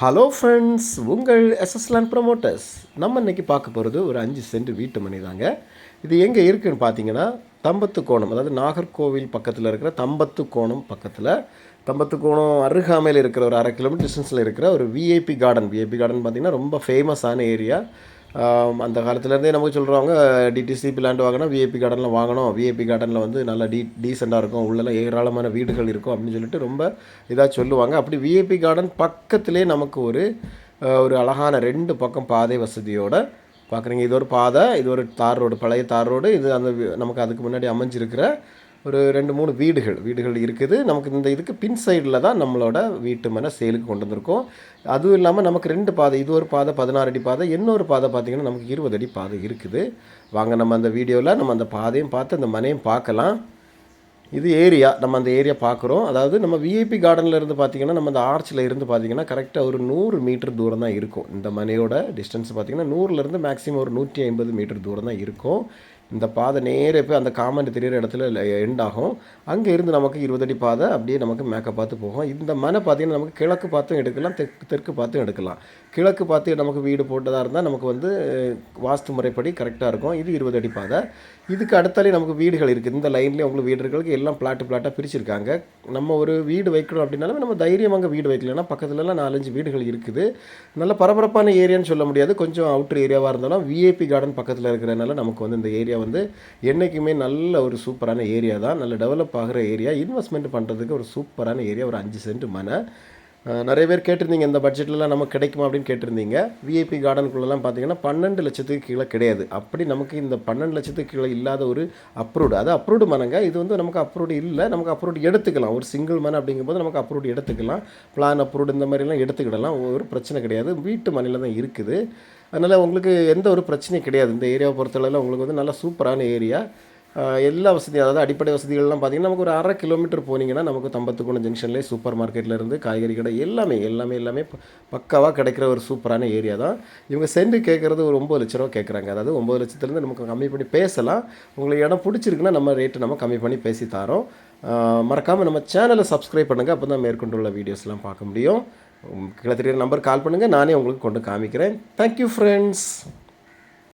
Hello friends உங்கள் எஸ்எஸ்லான் promoters நம்ம இன்னைக்கு பார்க்க போகிறது ஒரு அஞ்சு சென்ட் வீட்டு மணி தாங்க. இது எங்கே இருக்குன்னு பார்த்தீங்கன்னா தம்பத்து கோணம் அதாவது நாகர்கோவில் பக்கத்தில் இருக்கிற தம்பத்து கோணம் பக்கத்தில். தம்பத்து கோணம் அருகாமையில் இருக்கிற ஒரு அரை கிலோமீட்டர் டிஸ்டன்ஸில் இருக்கிற ஒரு விஐபி கார்டன் விஐபி கார்டன் பார்த்தீங்கன்னா ரொம்ப ஃபேமஸான ஏரியா அந்த காலத்துலேருந்தே நமக்கு சொல்கிறவங்க டிடிசி பிளான்ட் வாங்கினா விஐபி கார்டனில் வாங்கணும். விஐபி கார்டனில் வந்து நல்லா டீ டீசெண்டாக இருக்கும். உள்ளெல்லாம் ஏராளமான வீடுகள் இருக்கும் அப்படின்னு சொல்லிட்டு ரொம்ப இதாக சொல்லுவாங்க. அப்படி விஐபி கார்டன் பக்கத்திலே நமக்கு ஒரு ஒரு அழகான ரெண்டு பக்கம் பாதை வசதியோடு பார்க்குறீங்க இது ஒரு பாதை இது ஒரு தார் ரோடு பழைய தார் ரோடு. இது அந்த நமக்கு அதுக்கு முன்னாடி அமைஞ்சிருக்கிற ஒரு ரெண்டு மூணு வீடுகள் வீடுகள் இருக்குது. நமக்கு இந்த இதுக்கு பின் சைடில் தான் நம்மளோட வீட்டு மனை சேலுக்கு கொண்டு வந்திருக்கோம். அதுவும் இல்லாமல் நமக்கு ரெண்டு பாதை இது ஒரு பாதை பதினாறு அடி பாதை இன்னொரு பாதை பார்த்திங்கன்னா நமக்கு இருபது அடி பாதை இருக்குது. வாங்க நம்ம அந்த வீடியோவில் நம்ம அந்த பாதையும் பார்த்து அந்த மனையும் பார்க்கலாம். இது ஏரியா நம்ம அந்த ஏரியா பார்க்குறோம். அதாவது நம்ம விஐபி கார்டனில் இருந்து பார்த்தீங்கன்னா நம்ம அந்த ஆர்ச்சில் இருந்து பார்த்தீங்கன்னா கரெக்டாக ஒரு நூறு மீட்டர் தூரம் தான் இருக்கும். இந்த மனையோட டிஸ்டன்ஸ் பார்த்தீங்கன்னா நூறுலேருந்து மேக்ஸிமம் ஒரு நூற்றி ஐம்பது மீட்டர் தூரம் தான் இருக்கும். இந்த பாதை நேரே போய் அந்த காமன் தெரியிற இடத்துல எண்ட் ஆகும். அங்கே இருந்து நமக்கு இருபது அடி பாதை அப்படியே நமக்கு மேக்கப் பார்த்து போகும். இந்த மனை பார்த்தீங்கன்னா நமக்கு கிழக்கு பார்த்தும் எடுக்கலாம் தெற்கு தெற்கு பார்த்தும் எடுக்கலாம். கிழக்கு பார்த்து நமக்கு வீடு போட்டதாக இருந்தால் நமக்கு வந்து வாஸ்து முறைப்படி கரெக்டாக இருக்கும். இது இருபது அடி பாதை. இதுக்கு அடுத்தாலே நமக்கு வீடுகள் இருக்குது இந்த லைன்லேயே உங்களுக்கு வீடுகளுக்கு எல்லாம் பிளாட்டு பிளாட்டாக பிரிச்சிருக்காங்க. நம்ம ஒரு வீடு வைக்கணும் அப்படின்னாலும் நம்ம தைரியமாக வீடு வைக்கலன்னா பக்கத்துலலாம் நாலஞ்சு வீடுகள் இருக்குது. நல்ல பரபரப்பான ஏரியான்னு சொல்ல முடியாது. கொஞ்சம் அவுட்டர் ஏரியாவாக இருந்தாலும் விஐபி கார்டன் பக்கத்தில் இருக்கிறனால நமக்கு வந்து இந்த ஏரியா வந்து என்றைக்குமே நல்ல ஒரு சூப்பரான ஏரியா தான். நல்ல டெவலப் ஆகிற ஏரியா. இன்வெஸ்ட்மெண்ட் பண்ணுறதுக்கு ஒரு சூப்பரான ஏரியா. ஒரு அஞ்சு சென்ட் மனை. நிறைய பேர் கேட்டிருந்தீங்க இந்த பட்ஜெட்லலாம் நமக்கு கிடைக்குமா அப்படின்னு கேட்டிருந்தீங்க. விஐபி கார்டனுக்குள்ளெல்லாம் பார்த்தீங்கன்னா பன்னெண்டு லட்சத்துக்கு கீழே கிடையாது. அப்படி நமக்கு இந்த பன்னெண்டு லட்சத்துக்கு கீழே இல்லாத ஒரு அப்ரூவ்டு அது அப்ரூவ்டு மனங்க இது வந்து நமக்கு அப்ரூவ்டு இல்லை நமக்கு அப்ரூவ்டு எடுத்துக்கலாம். ஒரு சிங்கிள் மனை அப்படிங்கும்போது நமக்கு அப்ரூவ்டு எடுத்துக்கலாம். பிளான் அப்ரூவ்டு இந்த மாதிரிலாம் எடுத்துக்கிடலாம். ஒரு பிரச்சனை கிடையாது. வீட்டு மனையில் தான் இருக்குது. அதனால் உங்களுக்கு எந்த ஒரு பிரச்சனையும் கிடையாது. இந்த ஏரியாவை பொறுத்தளவில் உங்களுக்கு வந்து நல்லா சூப்பரான ஏரியா எல்லா வசதியும் அதாவது அடிப்படை வசதிகள்லாம் பார்த்தீங்கன்னா நமக்கு ஒரு அரை கிலோமீட்டர் போனீங்கன்னா நமக்கு தம்பத்துக்குணம் ஜங்ஷன்லேயே சூப்பர் மார்க்கெட்லேருந்து காய்கறி கடை எல்லாமே எல்லாமே எல்லாமே பக்காவாக கிடைக்கிற ஒரு சூப்பரான ஏரியா தான். இவங்க சென்று கேட்குறது ஒரு ஒம்பது லட்ச ரூபா கேட்குறாங்க. அதாவது ஒம்பது லட்சத்துலேருந்து நமக்கு கம்மி பண்ணி பேசலாம். உங்களுக்கு இடம் பிடிச்சிருக்குன்னா நம்ம ரேட்டு நம்ம கம்மி பண்ணி பேசி தரோம். மறக்காமல் நம்ம சேனலை சப்ஸ்கிரைப் பண்ணுங்கள் அப்போ தான் மேற்கொண்டுள்ள வீடியோஸ்லாம் பார்க்க முடியும். கீழே நம்பர் கால் பண்ணுங்கள் நானே உங்களுக்கு கொண்டு காமிக்கிறேன். Thank you friends